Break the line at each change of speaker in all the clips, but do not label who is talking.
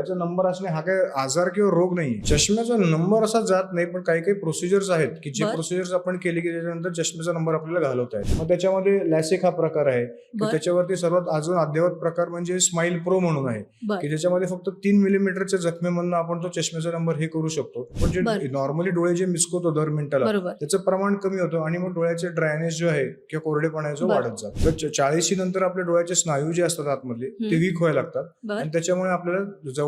डोळ्याचा number असणे हा काही आजार किंवा रोग नाही चष्म्याचा नंबर असा जात नाही पण काही काही प्रोसिजर्स आहेत की जे
बर.
प्रोसिजर्स आपण केली की त्याच्यानंतर चष्म्याचा नंबर आपल्याला घालवता येईल मग त्याच्यामध्ये लॅसिक हा प्रकार आहे की
बर.
त्याच्यावरती सर्वात अजून अद्ययावत प्रकार म्हणजे स्माइल प्रो म्हणून आहे
बर.
की ज्याच्यामध्ये फक्त तीन मिलीमीटरच्या जखमेमधून आपण तो चष्म्याचा नंबर हे करू शकतो. पण जे
बर.
नॉर्मली डोळे जे मिसकवतो दर मिनिटाला
बरोबर.
त्याचं प्रमाण कमी होतं आणि मग डोळ्याचे ड्रायनेस जो आहे किंवा कोरडेपणा आहे जो
बर.
वाढत जातो. तर चाळीशी नंतर आपल्या डोळ्याचे स्नायू जे असतात आतमधले ते
हम्म.
वीक व्हायला लागतात.
बर.
आणि त्याच्यामुळे आपल्याला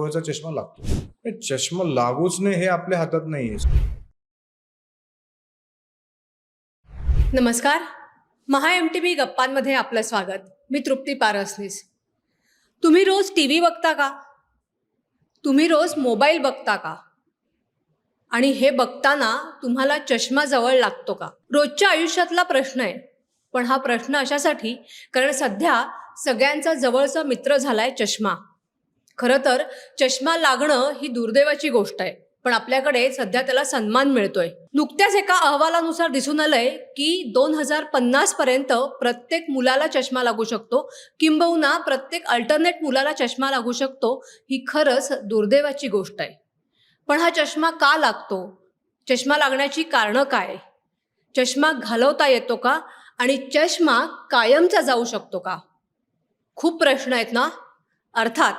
जवळचा चष्मा लागतो. चष्मा लागूच नाही हे आपल्या हातात नाहीये.
नमस्कार. महा एम टी व्ही गप्पांमध्ये आपलं स्वागत. मी तृप्ती पारसनीस. तुम्ही रोज टी व्ही बघता का? तुम्ही रोज मोबाईल बघता का? आणि हे बघताना तुम्हाला चष्मा जवळ लागतो का? रोजच्या आयुष्यातला प्रश्न आहे. पण हा प्रश्न अशासाठी कारण सध्या सगळ्यांचा जवळचा मित्र झालाय चष्मा. खरं तर चष्मा लागणं ही दुर्दैवाची गोष्ट आहे पण आपल्याकडे सध्या त्याला सन्मान मिळतोय. नुकत्याच एका अहवालानुसार दिसून आलंय की दोन हजार पन्नास पर्यंत प्रत्येक मुलाला चष्मा लागू शकतो. किंबहुना प्रत्येक अल्टरनेट मुलाला चष्मा लागू शकतो ही खरंच दुर्दैवाची गोष्ट आहे. पण हा चष्मा का लागतो? चष्मा लागण्याची कारणं काय? चष्मा घालवता येतो का? आणि चष्मा कायमचा जाऊ शकतो का? खूप प्रश्न आहेत ना? अर्थात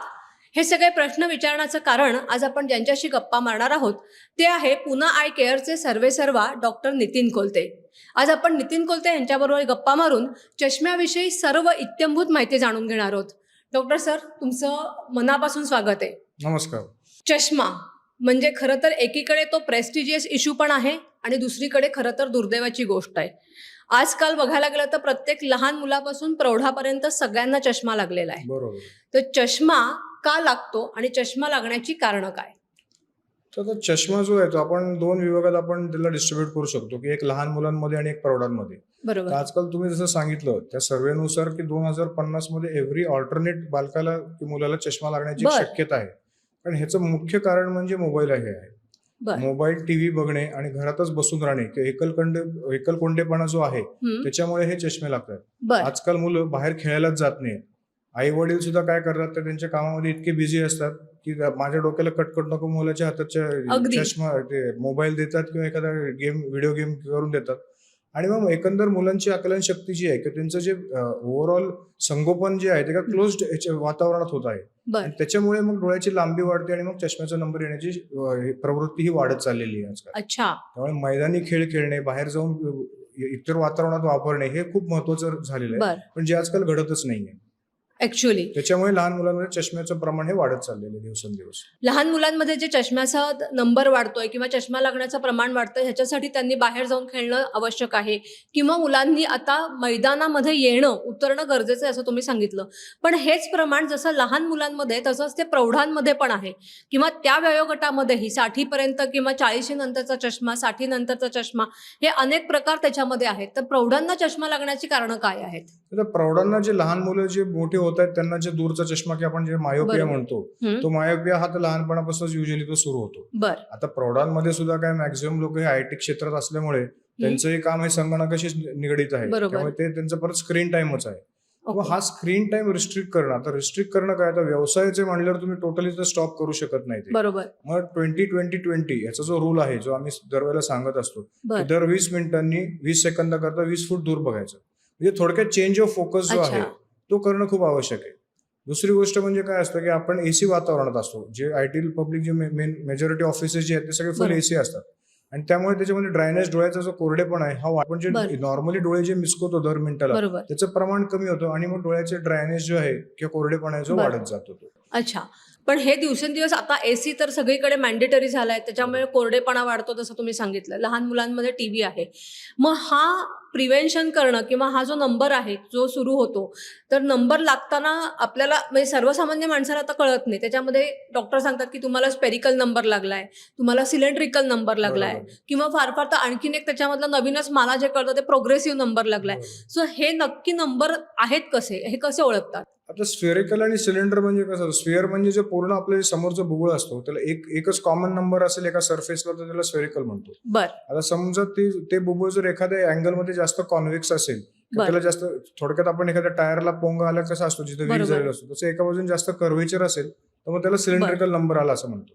हे सगळे प्रश्न विचारण्याचं कारण आज आपण ज्यांच्याशी गप्पा मारणार आहोत ते आहे पुना आय केअरचे सर्वेसर्वा डॉक्टर नितीन कोलते. आज आपण नितीन कोलते यांच्याबरोबर गप्पा मारून चष्म्याविषयी सर्व इत्यंभूत माहिती जाणून घेणार आहोत. डॉक्टर सर तुमचं मनापासून स्वागत आहे.
नमस्कार.
चष्मा म्हणजे खरं तर एकीकडे तो प्रेस्टिजियस इश्यू पण आहे आणि दुसरीकडे खरं तर दुर्दैवाची गोष्ट आहे. आजकाल बघायला गेलं तर प्रत्येक लहान मुलापासून प्रौढापर्यंत सगळ्यांना चष्मा लागलेला आहे. तर चष्मा का लागतो आणि चष्मा लागण्याची कारणं काय?
तर आता चष्मा जो आहे तो आपण दोन विभागात आपण त्याला डिस्ट्रीब्युट करू शकतो की एक लहान मुलांमध्ये आणि एक प्रौढांमध्ये. तर
बरोबर
आजकाल तुम्ही जसं सांगितलं त्या सर्वेनुसार की दोन हजार पन्नासमध्ये एव्हरी ऑल्टरनेट बालकाला की मुलाला चष्मा लागण्याची
बर.
शक्यता आहे. पण ह्याचं मुख्य कारण म्हणजे मोबाईल आहे आहे
बर.
मोबाईल टीव्ही बघणे आणि घरातच बसून राहणे किंवा एकलकोंडे एकलकोंडेपणा जो आहे
हम्म,
त्याच्यामुळे हे चष्मे लागतात.
बर.
आजकाल मुलं बाहेर खेळायलाच जात नाही आई वडील सुद्धा काय करतात तर त्यांच्या कामामध्ये इतके बिझी असतात की माझ्या डोक्याला कटकट नको मुलाच्या हाताच्या. चष्मा ते मोबाईल देतात किंवा एखादा गेम व्हिडिओ गेम करून देतात. आणि मग एकंदर मुलांची आकलन शक्ती जी आहे किंवा त्यांचं जे ओव्हरऑल संगोपन जे आहे ते का क्लोज्ड वातावरणात होत आहे. त्याच्यामुळे मग डोळ्याची लांबी वाढते आणि मग चष्म्याचा नंबर येण्याची हे प्रवृत्ती ही वाढत चाललेली आहे आजकाल.
अच्छा.
त्यामुळे मैदानी खेळ खेळणे बाहेर जाऊन इतर वातावरणात वापरणे हे खूप महत्वाचं झालेलं आहे. पण जे आजकाल घडतच नाहीये.
ऍक्च्युअली
त्याच्यामुळे लहान मुलांमध्ये चष्म्याचं प्रमाण हे वाढत चाललेलं आहे दिवसेंदिवस.
लहान मुलांमध्ये जे चष्म्याचा नंबर वाढतोय किंवा चष्मा लागण्याचं प्रमाण वाढतंय ह्याच्यासाठी त्यांनी बाहेर जाऊन खेळणं आवश्यक आहे. किंवा मुलांनी आता मैदानामध्ये येणं उतरणं गरजेचं आहे असं तुम्ही सांगितलं. पण हेच प्रमाण जसं लहान मुलांमध्ये तसंच ते प्रौढांमध्ये पण आहे. किंवा त्या वयोगटामध्येही साठीपर्यंत किंवा चाळीशी नंतरचा चष्मा साठी नंतरचा चष्मा हे अनेक प्रकार त्याच्यामध्ये आहेत. तर प्रौढांना चष्मा लागण्याची कारणं काय आहेत?
प्रौढांना जे लहान मुलं जे मोठे होत आहेत त्यांना जे दूरचा चष्मा की आपण जे मायोपिया. म्हणतो तो मायोपिया हा तर लहानपणापासून युजली तो सुरू होतो.
बर.
आता प्रौढांमध्ये सुद्धा काय मॅक्झिमम लोक हे आय टी क्षेत्रात असल्यामुळे त्यांचंही काम हे संगणकाशीच निगडीत आहे. त्यामुळे ते त्यांचं परत स्क्रीन टाइमच आहे. हा स्क्रीन टाइम रिस्ट्रिक्ट करणं आता रिस्ट्रिक्ट करणं काय? आता व्यवसायाचे म्हणल्यावर तुम्ही टोटली तर स्टॉप करू शकत नाही
बरोबर.
मग ट्वेंटी ट्वेंटी ट्वेंटी याचा जो रूल आहे जो आम्ही दरवेळेला सांगत असतो दर वीस मिनिटांनी वीस सेकंदाकरता वीस फूट दूर बघायचं. म्हणजे थोडक्यात चेंज ऑफ फोकस जो. आहे तो करणं खूप आवश्यक आहे दुसरी गोष्ट म्हणजे काय असतं की आपण एसी वातावरणात असतो जे आय टी पब्लिक जे मेन मेजॉरिटी ऑफिसेस जे आहेत ते सगळे फुल. एसी असतात आणि त्यामुळे त्याच्यामध्ये ड्रायनेस डोळ्याचा जो कोरडेपणा आहे हा आपण जे. नॉर्मली डोळे जे मिसकवतो दर मिनिटाला त्याचं प्रमाण कमी होतं आणि मग डोळ्याचे ड्रायनेस जो आहे किंवा कोरडेपणा आहे जो. वाढत जातो
अच्छा पण हे दिवसेंदिवस आता एसी तर सगळीकडे मॅन्डेटरी झालाय. त्याच्यामुळे कोरडेपणा वाढतो जसं तुम्ही सांगितलं. लहान मुलांमध्ये टीव्ही आहे. मग हा प्रिव्हेन्शन करणं किंवा हा जो नंबर आहे जो सुरू होतो तर नंबर लागताना आपल्याला म्हणजे सर्वसामान्य माणसाला आता कळत नाही. त्याच्यामध्ये डॉक्टर सांगतात की तुम्हाला स्पेरिकल नंबर लागलाय तुम्हाला सिलेंड्रिकल नंबर लागलाय. किंवा फार फार तर आणखीन एक त्याच्यामधलं नवीनच मला जे कळतं ते प्रोग्रेसिव्ह नंबर लागलाय. सो हे नक्की नंबर आहेत कसे? हे कसे ओळखतात?
आता स्फेरिकल आणि सिलेंडर म्हणजे कसं स्फिअर म्हणजे जे पूर्ण आपले समोरचं बुगळ असतो त्याला एक एकच कॉमन नंबर असेल एका सरफेसला तर त्याला स्फेरिकल म्हणतो.
बर.
आता समजा ते ते बुबुळ जर एखाद्या अँगलमध्ये जास्त कॉन्व्हेक्स असेल. त्याला जास्त थोडक्यात आपण एखाद्या टायरला पोंगा आला कसा असतो जिथे वीज. झालेला असतो तसं एका बाजून जास्त कर्वेचर असेल तर मग त्याला सिलेंड्रिकल नंबर आला असं म्हणतो.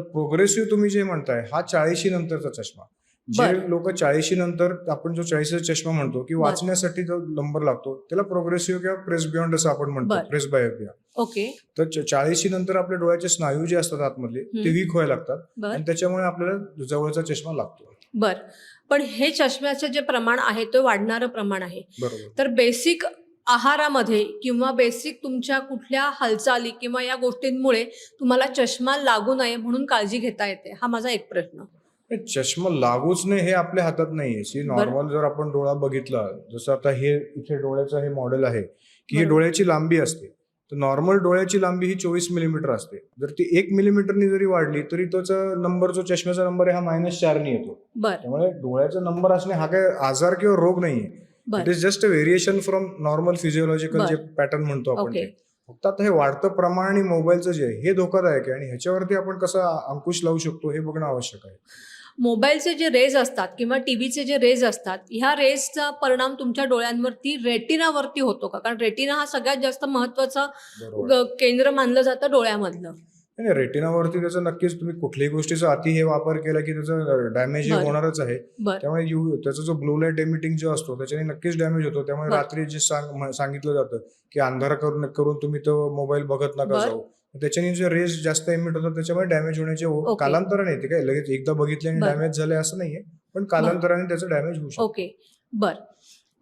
प्रोग्रेसिव्ह तुम्ही जे म्हणताय हा चाळीशी नंतरचा चष्मा. जे. लोक चाळीशी नंतर आपण जो चाळीशीचा चष्मा म्हणतो की वाचण्यासाठी जो नंबर लागतो त्याला प्रोग्रेसिव्ह किंवा प्रेस बियॉन्ड असं आपण म्हणतो. Presbyopia
okay.
तर चाळीशी नंतर आपल्या डोळ्याचे स्नायू जे असतात आतमधले ते. वीक व्हायला लागतात. आणि त्याच्यामुळे आपल्याला जवळचा चष्मा लागतो.
बर. पण हे चष्म्याचं जे प्रमाण आहे ते वाढणारं प्रमाण आहे. तर बेसिक आहारामध्ये किंवा बेसिक तुमच्या कुठल्या हालचाली किंवा या गोष्टींमुळे तुम्हाला चष्मा लागू नये म्हणून काळजी घेता येते? हा माझा एक प्रश्न.
चष्मा लागूच नाही हे आपल्या हातात नाहीये. सी नॉर्मल जर आपण डोळा बघितला जसं आता हे इथे डोळ्याचं हे मॉडेल आहे की ही. डोळ्याची लांबी असते. तर नॉर्मल डोळ्याची लांबी ही चोवीस मिलीमीटर असते. जर ती एक मिलीमीटरनी जरी वाढली तरी त्याचा नंबर जो चष्म्याचा नंबर आहे हा मायनस चारनी येतो. त्यामुळे डोळ्याचा नंबर असणे हा काय आजार किंवा रोग नाहीये. It is just a variation from normal physiological. जे पॅटर्न म्हणतो आपण फक्त आता हे वाढतं प्रमाण आणि मोबाईलचं जे आहे हे धोकादायक आहे. आणि ह्याच्यावरती आपण कसं अंकुश लावू शकतो हे बघणं आवश्यक आहे.
मोबाईलचे जे रेज असतात किंवा टीव्हीचे जे रेज असतात ह्या रेजचा परिणाम तुमच्या डोळ्यांवरती रेटिनावरती होतो का? कारण रेटिना हा सगळ्यात जास्त महत्त्वाचा केंद्र मानलं जातं डोळ्यामधलं.
नाही रेटिनावरती त्याचं नक्कीच तुम्ही कुठल्याही गोष्टीचा अति हे वापर केला की त्याचं डॅमेज हे. होणारच आहे. त्यामुळे यू त्याचा जो ब्लू लाइट एमिटिंग जो असतो त्याच्याने नक्कीच डॅमेज होतो. त्यामुळे. रात्री जे सांगितलं जातं की अंधार करून करून तुम्ही तो मोबाईल बघत नका. जाऊ. त्याच्याने जे रेज जास्त एमिट होतात त्याच्यामुळे डॅमेज होण्याचे हो-. कालांतराने येते काय? लगेच एकदा बघितले आणि. डॅमेज झाले असं नाहीये पण कालांतराने त्याचं डॅमेज होऊ शकतो.
ओके बर.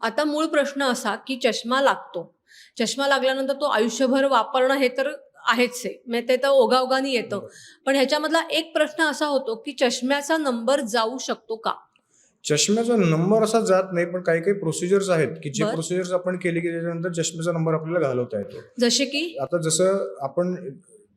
आता मूळ प्रश्न असा की चष्मा लागतो. चष्मा लागल्यानंतर तो आयुष्यभर वापरणं हे तर आहेच आहे. म्हणजे ते तर ओघाओघानी येतं. पण ह्याच्यामधला एक प्रश्न असा होतो की चष्म्याचा नंबर जाऊ शकतो का?
चष्म्याचा नंबर असा जात नाही पण काही काही प्रोसिजर्स आहेत की जे
बरं.
प्रोसिजर्स आपण केले की त्याच्यानंतर चष्म्याचा नंबर आपल्याला घालवता येतो.
जसे की?
आता जसं आपण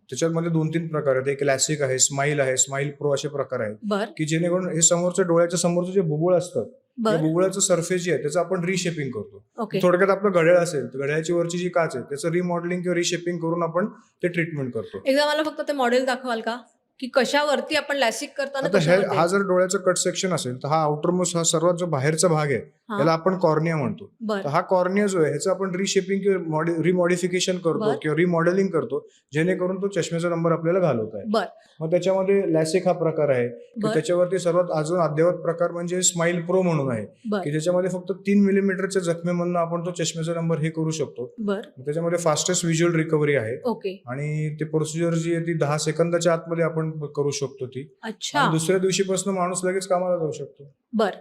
त्याच्यामध्ये दोन तीन प्रकार आहेत. एक क्लासिक आहे स्माईल आहे स्माईल प्रो असे प्रकार आहेत.
बर.
की जेणेकरून हे समोरच्या डोळ्याच्या समोरचं जे बुबुळ असतं त्या
बर.
बुबुळाचं सरफेस जे आहे त्याचं आपण रिशेपिंग करतो.
ओके.
थोडक्यात आपलं घड्याळ असेल तर घड्याळची वरची जी काच आहे त्याचं रिमॉडेलिंग किंवा रिशेपिंग करून आपण ते ट्रीटमेंट करतो.
एकदा मला फक्त ते मॉडेल दाखवाल का? की कशावरती आपण लॅसिक करताना
आता हे? हा जर डोळ्याचं कट सेक्शन असेल तर हा आउटरमोस्ट हा सर्वात जो बाहेरचा भाग आहे
हा.
त्याला आपण कॉर्निया म्हणतो.
बर.
तर हा कॉर्निया जो आहे ह्याचं आपण रिशेपिंग किंवा रिमॉडिफिकेशन करतो
बर.
किंवा रिमॉडेलिंग करतो जेणेकरून तो चष्म्याचा नंबर आपल्याला घालवता आहे
बर.
मग त्याच्यामध्ये लॅसिक हा प्रकार आहे की
बर.
त्याच्यावरती सर्वात अजून अद्ययावत प्रकार म्हणजे स्माईल प्रो म्हणून आहे
बर.
की ज्याच्यामध्ये फक्त तीन मिलीमीटरच्या जखमेमधनं आपण तो चष्म्याचा नंबर हे करू शकतो.
बर.
त्याच्यामध्ये फास्टेस्ट व्हिज्युअल रिकव्हरी आहे.
ओके.
आणि ते प्रोसिजर जी आहे ती दहा सेकंदाच्या आतमध्ये आपण करू शकतो ती.
अच्छा.
दुसऱ्या दिवशीपासून माणूस लगेच कामाला जाऊ शकतो.
बर.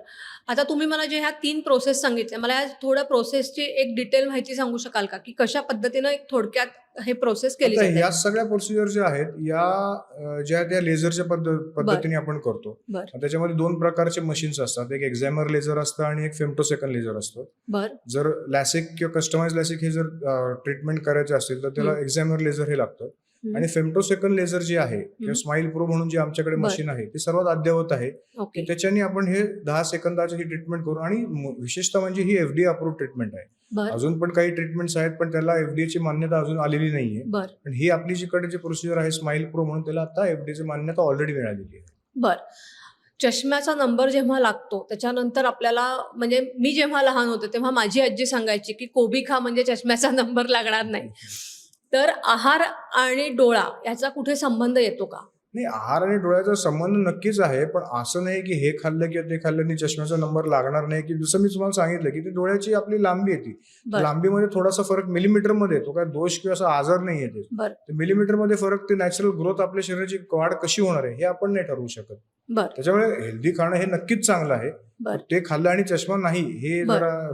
आता तुम्ही मला जे ह्या तीन प्रोसेस सांगितल्या मला या थोड्या प्रोसेसची एक डिटेल माहिती सांगू शकाल का? की कशा पद्धतीनं एक थोडक्यात हे प्रोसेस केली जाते?
या सगळ्या प्रोसिजर ज्या आहेत या ज्या त्या लेझरच्या पद्धतीने आपण करतो. त्याच्यामध्ये दोन प्रकारचे मशीन्स असतात. एक एक्झामर लेझर असतं आणि एक फेमटोसेकंड लेझर असतं. जर लॅसिक किंवा कस्टमाइज लॅसिक हे जर ट्रीटमेंट करायचे असतील तर त्याला. एक्झामर लेझर हे लागतं. आणि फेमटोसेकंड लेझर जे आहे किंवा स्माईल प्रो म्हणून जे आमच्याकडे. मशीन आहे ते सर्वात अद्ययावत आहे. त्याच्याने आपण हे दहा सेकंदाची ही ट्रीटमेंट करू आणि विशेषतः म्हणजे ही एफडीए अप्रूव्ह ट्रीटमेंट आहे. अजून पण काही ट्रीटमेंट्स आहेत पण त्याला एफडीए ची मान्यता अजून आलेली नाहीये. पण ही आपली जीकडे जी प्रोसिजर आहे स्माईल प्रो म्हणून त्याला आता एफडीए ची मान्यता ऑलरेडी मिळालेली आहे.
बर. चष्म्याचा नंबर जेव्हा लागतो त्याच्यानंतर आपल्याला म्हणजे मी जेव्हा लहान होते तेव्हा माझी आजी सांगायची की कोबी खा म्हणजे चष्म्याचा नंबर लागणार नाही. तर आहार आणि डोळा याचा कुठे संबंध येतो का?
नाही आहार आणि डोळ्याचा संबंध नक्कीच आहे पण असं नाही की हे खाल्लं किंवा ते खाल्ल्याने चष्म्याचा नंबर लागणार नाही की जसं मी तुम्हाला सांगितलं की ती डोळ्याची आपली लांबी येते लांबीमध्ये थोडासा फरक मिलीमीटरमध्ये येतो काय दोष किंवा असा आजार नाही येते मिलीमीटरमध्ये फरक ते नॅचरल ग्रोथ आपल्या शरीराची वाढ कशी होणार आहे हे आपण नाही ठरवू शकत. त्याच्यामुळे हेल्दी खाणं हे नक्कीच चांगलं आहे. ते खाल्लं आणि चष्मा नाही हे. जरा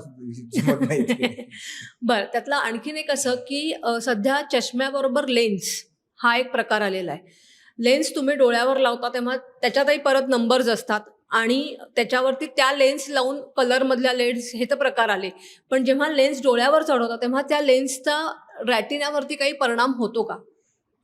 बर त्यातलं आणखीन एक असं की सध्या चष्म्याबरोबर लेन्स हा एक प्रकार आलेला आहे. लेन्स तुम्ही डोळ्यावर लावता तेव्हा त्याच्यातही परत नंबर्स असतात. आणि त्याच्यावरती त्या लेन्स लावून कलरमधल्या लेन्स हे तर प्रकार आले. पण जेव्हा लेन्स डोळ्यावर चढवता तेव्हा त्या लेन्सचा रॅटिनावरती काही परिणाम होतो का?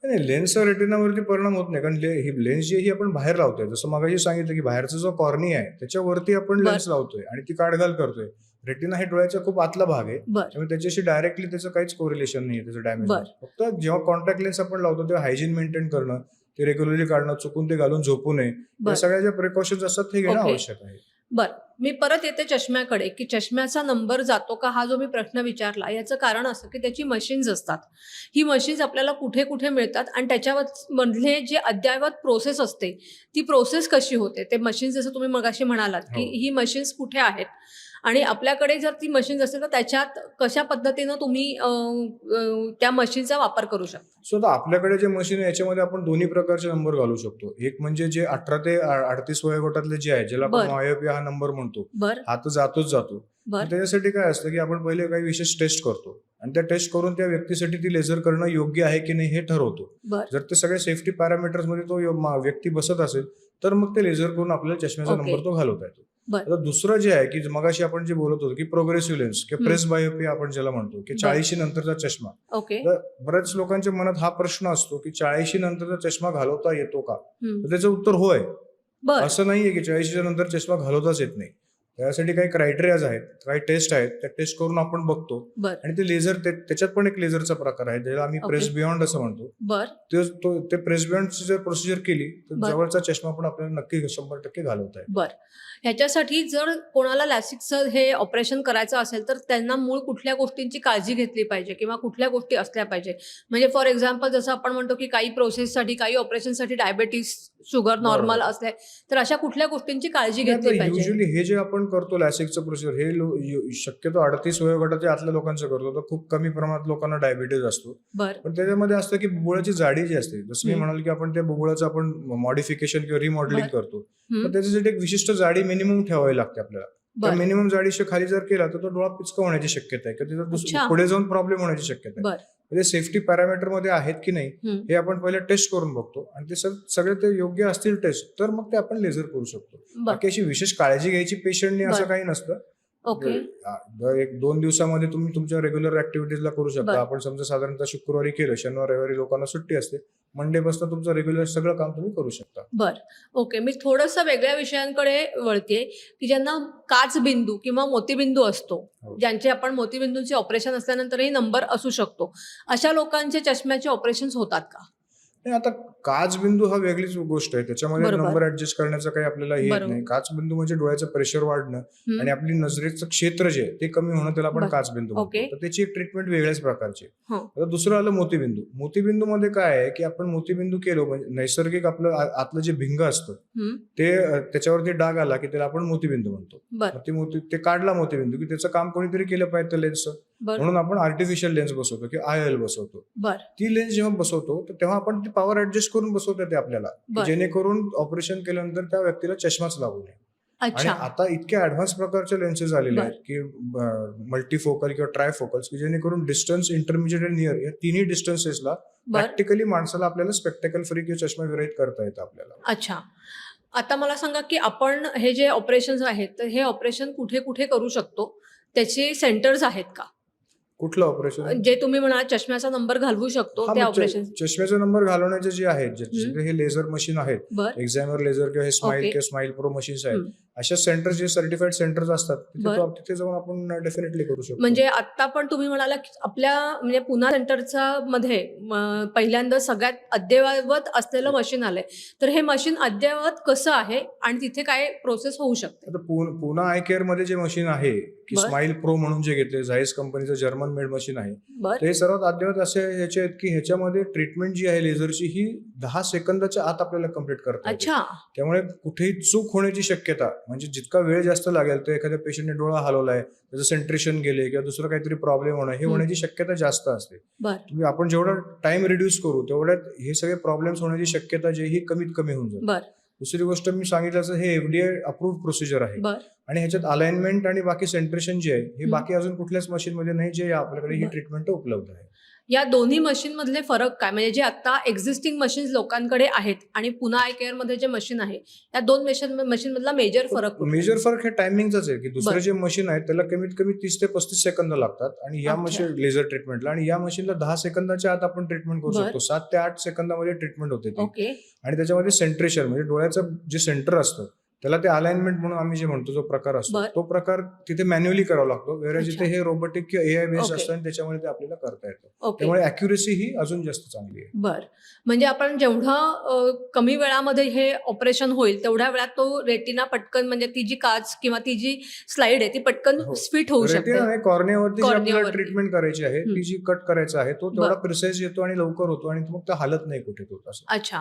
नाही लेन्सचा रेटिनावरती परिणाम होत नाही. कारण ले- ही लेन्स जी ही आपण बाहेर लावतोय. जसं मगाशी सांगितलं की बाहेरचा जो कॉर्नी आहे त्याच्यावरती आपण. लेन्स लावतोय आणि ती काढघाल करतोय. रेटिना हे डोळ्याचा खूप आतला भाग आहे. त्यामुळे त्याच्याशी डायरेक्टली त्याचं काहीच कोरिलेशन नाही त्याचं डॅमेज. फक्त जेव्हा कॉन्टॅक्ट लेन्स आपण लावतो तेव्हा हायजीन मेंटेन करणं ते रेग्युलरली काढणं चुकून ते घालून झोपू नये. या सगळ्या ज्या प्रिकॉशन्स असतात ते घेणं. आवश्यक आहे.
बरं. मी परत येते चष्म्याकडे की चष्म्याचा नंबर जातो का हा जो मी प्रश्न विचारला याचं कारण असं की त्याची मशीन्स असतात. ही मशीन्स आपल्याला कुठे कुठे मिळतात आणि त्याच्यावर मधले जे अद्ययावत प्रोसेस असते ती प्रोसेस कशी होते? ते मशीन्स जसं तुम्ही मगाशी म्हणालात की
हो.
ही मशीन्स कुठे आहेत? आणि आपल्याकडे जर ती मशीन्स असेल तर त्याच्यात कशा पद्धतीनं तुम्ही त्या मशीनचा वापर करू शकता?
सो आता आपल्याकडे जे मशीन आहे याच्यामध्ये आपण दोन्ही प्रकारचे नंबर घालू शकतो. एक म्हणजे जे अठरा ते अडतीस वयोगटातले जे आहे ज्याला आपण. मायोपिया हा नंबर म्हणतो हा तर जातोच जातो. त्याच्यासाठी काय असतं की आपण पहिले काही विशेष टेस्ट करतो. आणि त्या टेस्ट करून त्या व्यक्तीसाठी ती लेझर करणं योग्य आहे की नाही हे ठरवतो. जर ते सगळे सेफ्टी पॅरामीटर्समध्ये तो व्यक्ती बसत असेल तर मग ते लेझर करून आपल्याला चष्म्याचा. नंबर तो घालवता येतो. आता दुसरं जे आहे की मगाशी आपण जे बोलत होतो की प्रोग्रेसिव्ह लेन्स किंवा. प्रेस बायोपी आपण ज्याला म्हणतो की. चाळीशी नंतरचा चष्मा.
ओके.
तर बऱ्याच लोकांच्या मनात हा प्रश्न असतो की चाळीशी नंतरचा चष्मा घालवता येतो का. तर त्याचं उत्तर होय. असं नाहीये की चाळीशीच्या नंतर चष्मा घालवताच येत नाही. त्यासाठी काही क्रायटेरियाज आहेत काही टेस्ट आहेत त्या टेस्ट करून आपण बघतो. आणि ते लेझर त्याच्यात पण एक लेझरचा प्रकार आहे ज्याला आम्ही. प्रेस बियॉन्ड असं म्हणतो.
बरं.
ते प्रेस बियॉन्डची जर प्रोसिजर केली तर. जवळचा चष्मा पण आपल्याला नक्की शंभर टक्के घालवता येईल.
बर. ह्याच्यासाठी जर कोणाला लॅसिकचं हे ऑपरेशन करायचं असेल तर त्यांना मूळ कुठल्या गोष्टींची काळजी घेतली पाहिजे किंवा कुठल्या गोष्टी असल्या पाहिजे? म्हणजे फॉर एक्झाम्पल जसं आपण म्हणतो की काही प्रोसेससाठी काही ऑपरेशनसाठी डायबेटीस शुगर नॉर्मल. असले तर अशा कुठल्या गोष्टींची काळजी घेतली पाहिजे
युजली हे जे आपण करतो लॅसिकचं प्रोसिजर हे शक्यतो अडतीस वयोगटाच्या आतल्या लोकांचं करतो तर खूप कमी प्रमाणात लोकांना डायबिटीज असतो पण त्याच्यामध्ये असतं की बुबुळाची जाडी जी असते जसं मी. म्हणाल की आपण त्या बुबुळाचं आपण मॉडिफिकेशन किंवा रिमॉडेलिंग. करतो. तर त्याच्यासाठी एक विशिष्ट जाडी मिनिमम ठेवावी लागते आपल्याला मिनिमम जाडीच्या खाली जर केला तर तो डोळा पिचका होण्याची शक्यता आहे किंवा पुढे जाऊन प्रॉब्लेम होण्याची शक्यता आहे म्हणजे सेफ्टी पॅरामीटरमध्ये आहेत की नाही. हे आपण पहिले टेस्ट करून बघतो आणि ते सग- सगळे ते योग्य असतील टेस्ट तर मग ते आपण लेझर करू शकतो बाकी अशी विशेष काळजी घ्यायची पेशंटनी असं. काही नसतं
ओके
एक दोन दिवसामध्ये तुम्ही तुमच्या रेग्युलर ऍक्टिव्हिटीजला करू शकता. आपण समजा साधारणतः शुक्रवारी केलं शनिवार रविवारी लोकांना सुट्टी असते मंडे पासून तुमचं रेग्युलर सगळं काम तुम्ही करू शकता.
बर. ओके मी थोडंसं वेगळ्या विषयांकडे वळते की ज्यांना काच बिंदू किंवा मोतीबिंदू असतो
हो.
ज्यांचे आपण मोतीबिंदूचे ऑपरेशन असल्यानंतरही नंबर असू शकतो. अशा लोकांचे चष्म्याचे ऑपरेशन होतात का?
नाही आता काच बिंदू हा वेगळीच गोष्ट आहे त्याच्यामध्ये. नंबर ऍडजस्ट करण्याचं काही आपल्याला हे येत. नाही काच बिंदू म्हणजे डोळ्याचं प्रेशर वाढणं. आणि आपली नजरेचं क्षेत्र जे ते कमी होणं त्याला आपण
बरं.
काच बिंदू म्हणतो. तर त्याची एक ट्रीटमेंट वेगळ्याच प्रकारची.
हो.
आता दुसरं आलं मोतीबिंदू मोतीबिंदू मध्ये काय आहे की आपण मोतीबिंदू केलो म्हणजे नैसर्गिक आपलं आतलं जे भिंग असतं. ते त्याच्यावरती डाग आला की त्याला आपण मोतीबिंदू म्हणतो ते मोती ते काढला मोतीबिंदू की त्याचं काम कोणीतरी केलं पाहिजे त्या लेन्सचं म्हणून आपण आर्टिफिशियल लेन्स बसवतो किंवा आय एल बसवतो. ती लेन्स जेव्हा बसवतो तर तेव्हा आपण ती पॉवर ऍडजस्ट करून बसवतो ते आपल्याला. जेणेकरून ऑपरेशन केल्यानंतर त्या व्यक्तीला चष्माच लागू नये. आणि आता इतक्या ऍडव्हान्स प्रकारच्या लेन्सेस आलेले. आहेत की मल्टीफोकल किंवा ट्रायफोकल्स की जेणेकरून डिस्टन्स इंटरमिजिएट आणि नियर या तिन्ही डिस्टन्सेसला प्रॅक्टिकली माणसाला आपल्याला स्पेक्टेकल फ्री किंवा चष्मा विरहित करता येतं आपल्याला.
अच्छा. आता मला सांगा की आपण हे जे ऑपरेशन आहेत तर हे ऑपरेशन कुठे कुठे करू शकतो? त्याचे सेंटर्स आहेत का?
कुठलं ऑपरेशन
जे तुम्ही म्हणाल चष्म्याचा नंबर घालवू शकतो त्या ऑपरेशन
चष्म्याचे नंबर घालवण्याचे जे आहेत हे लेझर मशीन आहेत एक्झामर लेझर किंवा हे स्माइल. किंवा स्माइल प्रो मशीन्स आहेत. अशा सेंटर जे सर्टिफाईड सेंटर्स असतात तिथे. तो- तिथे जाऊन आपण डेफिनेटली करू शकतो
म्हणजे आता पण तुम्ही म्हणाला की आपल्या म्हणजे पुन्हा सेंटरचा मध्ये म, पहिल्यांदा सगळ्यात अद्ययावत असलेलं मशीन आलंय तर हे मशीन अद्ययावत कसं आहे आणि तिथे काय प्रोसेस होऊ शकते
आता पु- पुन्हा आय केअरमध्ये जे मशीन आहे की
बर.
स्माइल प्रो म्हणून जे घेतले झायस कंपनीचं जर्मन मेड मशीन आहे
बर
ते सर्वात अद्ययावत असे ह्याचे आहेत की ह्याच्यामध्ये ट्रीटमेंट जी आहे लेझरची ही दहा सेकंदाच्या आत आपल्याला कंप्लीट करता येते.
अच्छा
त्यामुळे कुठेही चूक होण्याची शक्यता म्हणजे जितका वेळ जास्त लागेल तर एखाद्या पेशंटने डोळा हलवलाय त्याचं सेंट्रेशन गेले किंवा दुसरं काहीतरी प्रॉब्लेम होणं हे. होण्याची शक्यता जास्त असते.
बर.
तुम्ही आपण जेवढा टाइम रिड्यूस करू तेवढ्यात हे सगळे प्रॉब्लेम्स होण्याची शक्यता जे ही कमीत कमी होऊन जाईल दुसरी गोष्ट मी सांगितलं हे एफडीए अप्रूव्ह प्रोसिजर आहे. आणि ह्याच्यात अलाइनमेंट आणि बाकी सेंट्रेशन जे आहे हे. बाकी अजून कुठल्याच मशीन मध्ये नाही जे आपल्याकडे ही. ट्रीटमेंट उपलब्ध आहे.
या दोन्ही मशीन मधले फरक काय म्हणजे जे आता एक्झिस्टिंग मशीन लोकांकडे आहेत आणि पुन्हा आय केअरमध्ये जे मशीन आहे या दोन मशीन मशीन मधला मेजर फरक?
मेजर फरक हे टायमिंगचाच आहे की दुसरे. जे मशीन आहेत त्याला कमीत कमी तीस ते पस्तीस सेकंद लागतात आणि या. मशीन लेझर ट्रीटमेंटला आणि या मशीनला दहा सेकंदाच्या आत आपण ट्रीटमेंट करू. शकतो सात ते आठ सेकंदामध्ये ट्रीटमेंट होते आणि त्याच्यामध्ये सेंट्रेशन म्हणजे डोळ्याचं जे सेंटर असतं त्याला ते अलाइनमेंट म्हणून आम्ही जे म्हणतो जो प्रकार असतो. तो प्रकार तिथे मॅन्युअली करावा लागतो वेळ
अच्छा.
जिथे हे रोबोटिक किंवा एआय बेस्ड
Okay.
असतं आणि त्याच्यामुळे ते आपल्याला करता येतं त्यामुळे अॅक्युरेसी ही अजून जास्त चांगली आहे
बर म्हणजे आपण जेवढं कमी वेळामध्ये हे ऑपरेशन होईल तेवढ्या वेळात तो रेटिना पटकन म्हणजे ती जी काच किंवा ती जी स्लाइड आहे ती पटकन
हो.
फिट होऊ शकते
कॉर्नियावरती
कॉर्नियावरती.
ट्रीटमेंट करायची आहे. ती जी कट करायचं आहे तो तेवढा. प्रिसाइज येतो आणि लवकर होतो आणि मग ते हालत नाही कुठे तो असं
अच्छा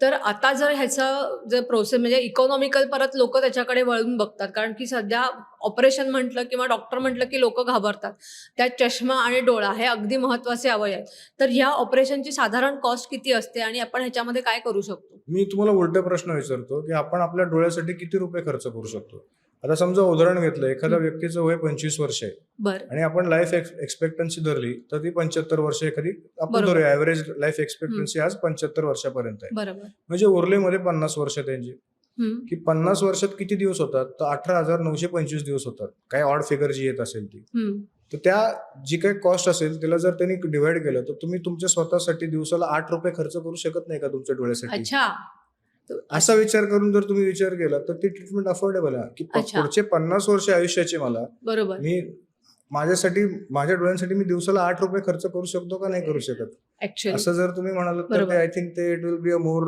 तर आता जर ह्याचं जर प्रोसेस म्हणजे इकॉनॉमिकल परत लोक त्याच्याकडे वळून बघतात. कारण की सध्या ऑपरेशन म्हटलं किंवा डॉक्टर म्हटलं की लोक घाबरतात. त्यात चष्मा आणि डोळा हे अगदी महत्त्वाचे अवयव आहेत. तर ह्या ऑपरेशनची साधारण कॉस्ट किती असते आणि आपण ह्याच्यामध्ये काय करू शकतो?
मी तुम्हाला उलट प्रश्न विचारतो की आपण आपल्या डोळ्यासाठी किती रुपये खर्च करू शकतो? आता समजा उदाहरण घेतलं एखाद्या. व्यक्तीचं वय पंचवीस वर्ष आहे. आणि आपण लाईफ एक्सपेक्टन्सी धरली तर ती पंच्याहत्तर वर्ष एखादी आपण. धरूया. ऍव्हरेज लाईफ एक्सपेक्टन्सी आज पंच्याहत्तर वर्षापर्यंत आहे. म्हणजे उरलेमध्ये पन्नास वर्ष त्यांची. की पन्नास वर्षात किती दिवस होतात? तर अठरा हजार नऊशे पंचवीस दिवस होतात. काय ऑड फिगर जी येत असेल ती. तर त्या जी काही कॉस्ट असेल त्याला जर त्यांनी डिवाइड केलं तर तुम्ही तुमच्या स्वतःसाठी दिवसाला आठ रुपये खर्च करू शकत नाही का तुमच्या डोळ्यासाठी? असा विचार करून जर तुम्ही विचार केला तर ती ट्रीटमेंट अफोर्डेबल आहे. की
अच्छा.
पुढचे पन्नास वर्ष आयुष्याचे मला
बरोबर.
मी माझ्यासाठी माझ्या डोळ्यांसाठी मी दिवसाला आठ रुपये खर्च करू शकतो का नाही करू शकत?
ऍक्च्युअली
असं जर तुम्ही म्हणाल तर
बरोबर.
आय थिंक ते it will be a more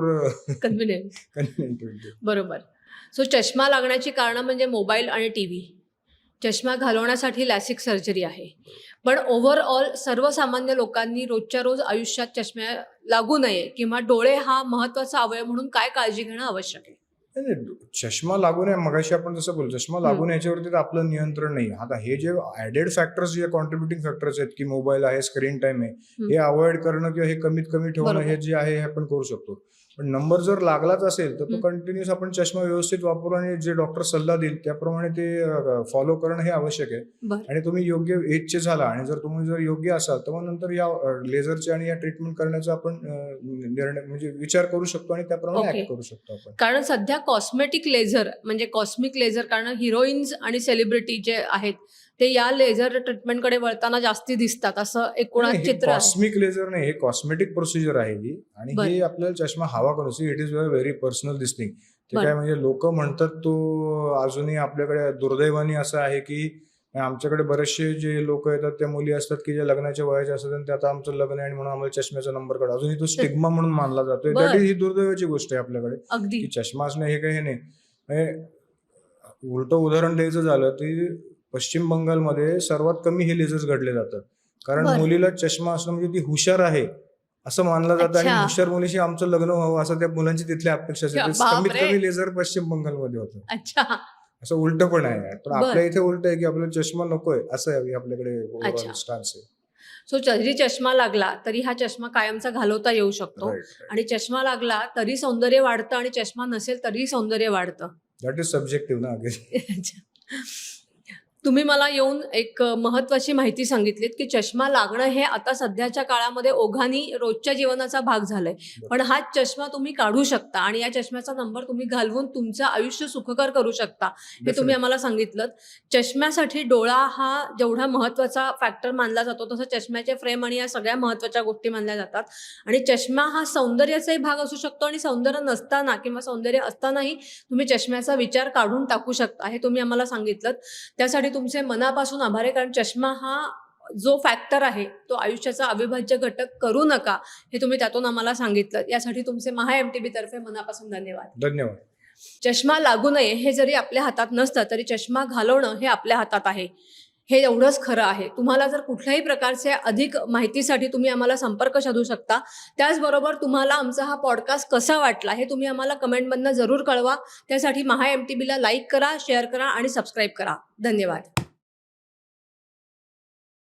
convenient
convenient
बरोबर. सो चष्मा लागण्याची कारणं म्हणजे मोबाईल आणि टी व्ही चष्मा घालवण्यासाठी लॅसिक सर्जरी आहे. पण ओव्हरऑल सर्वसामान्य लोकांनी रोजच्या रोज आयुष्यात चष्म्या लागू नये किंवा डोळे हा महत्त्वाचा अवयव म्हणून काय काळजी घेणं आवश्यक आहे?
चष्मा लागू नये. मगाशी आपण जसं बोललो चष्मा लागू नये याच्यावरती तर आपलं नियंत्रण नाही. आता हे जे ऍडेड फॅक्टर्स जे कॉन्ट्रीब्युटिंग फॅक्टर्स आहेत की मोबाईल आहे स्क्रीन टाइम आहे हे अवॉइड करणं किंवा हे कमीत कमी ठेवणं. हे जे आहे हे आपण करू शकतो. पण नंबर जर लागलाच असेल तर तो. कंटिन्युअस आपण चष्मा व्यवस्थित वापरू आणि जे डॉक्टर सल्ला देईल त्याप्रमाणे ते फॉलो करणं हे आवश्यक आहे आणि तुम्ही योग्य एजचे झाला आणि जर तुम्ही जर योग्य असाल तर मग नंतर या लेझरचे आणि या ट्रीटमेंट करण्याचा आपण निर्णय म्हणजे विचार करू शकतो आणि त्याप्रमाणे. ऍक्ट करू शकतो आपण
कारण सध्या कॉस्मेटिक लेझर म्हणजे कॉस्मिक लेझर कारण हिरोईन्स आणि सेलिब्रिटी जे आहेत ते या लेझर ट्रीटमेंटकडे वळताना जास्ती दिसतात असं एकूणच चित्र
कॉस्मिक लेझर नाही हे कॉस्मेटिक प्रोसिजर आहे ही. आणि. हे आपल्याला चष्मा हवा करू it is very personal decision ते. काय म्हणजे लोक म्हणतात तो अजूनही आपल्याकडे दुर्दैवाने असं आहे की आमच्याकडे बरेचसे जे लोक येतात त्या मुली असतात की ज्या लग्नाच्या वयाच्या असतात आणि ते आता आमचं लग्न आहे आणि म्हणून आम्हाला चष्म्याचा नंबर काढा. अजूनही तो स्टिग्मा म्हणून मानला जातोय. त्यासाठी ही दुर्दैवाची गोष्ट आहे आपल्याकडे.
अगदी.
की चष्मा असणं हे काही हे नाही. उलट उदाहरण द्यायचं झालं तर पश्चिम बंगालमध्ये सर्वात कमी हे लेझर्स घडले जातात कारण
बरं.
मुलीला चष्मा असणं म्हणजे ती हुशार आहे असं मानलं जातं आणि
अच्छा.
हुशार मुलीशी आमचं लग्न व्हावं असं त्या मुलांची तिथल्या अपेक्षा असते. ते कमीत. कमी लेझर पश्चिम बंगालमध्ये होतं
अच्छा
असं उलट पण आहे पण
बरं.
आपल्या इथे उलट आहे की आपल्याला चष्मा नकोय असं आहे आपल्याकडे
अच्छा.
स्टान्स आहे
सो जरी चष्मा लागला तरी हा चष्मा कायमचा घालवता येऊ शकतो आणि चष्मा लागला तरी सौंदर्य वाढतं आणि चष्मा नसेल तरी सौंदर्य वाढतं
दॅट इज सब्जेक्टिव्ह ना अगेन
तुम्ही मला येऊन एक महत्वाची माहिती सांगितलीत की चष्मा लागणं हे आता सध्याच्या काळामध्ये ओघानी रोजच्या जीवनाचा भाग झालाय. पण हा चष्मा तुम्ही काढू शकता आणि या चष्म्याचा नंबर तुम्ही घालवून तुमचं आयुष्य सुखकर करू शकता हे तुम्ही आम्हाला सांगितलं. चष्म्यासाठी डोळा हा जेवढा महत्त्वाचा फॅक्टर मानला जातो तसं चष्म्याचे फ्रेम आणि या सगळ्या महत्त्वाच्या गोष्टी मानल्या जातात. आणि चष्मा हा सौंदर्याचाही भाग असू शकतो आणि सौंदर्य नसताना किंवा सौंदर्य असतानाही तुम्ही चष्म्याचा विचार काढून टाकू शकता हे तुम्ही आम्हाला सांगितलं. त्यासाठी तुमचे मनापासून आभार आहे कारण चष्मा हा जो फॅक्टर आहे तो आयुष्याचा अविभाज्य घटक करू नका हे तुम्ही त्यातून आम्हाला सांगितलं. यासाठी तुमचे महा एम टी बी तर्फे मनापासून धन्यवाद.
धन्यवाद.
चष्मा लागू नये हे जरी आपल्या हातात नसतं तरी चष्मा घालवणं हे आपल्या हातात आहे. हे एवढंच खरं आहे. तुम्हाला जर कुठल्याही प्रकारचे अधिक माहितीसाठी तुम्ही आम्हाला संपर्क साधू शकता. त्याचबरोबर तुम्हाला आमचा हा पॉडकास्ट कसा वाटला हे तुम्ही आम्हाला कमेंटमधनं जरूर कळवा. त्यासाठी महा एम टी बीला लाईक करा शेअर करा आणि सबस्क्राईब करा. धन्यवाद.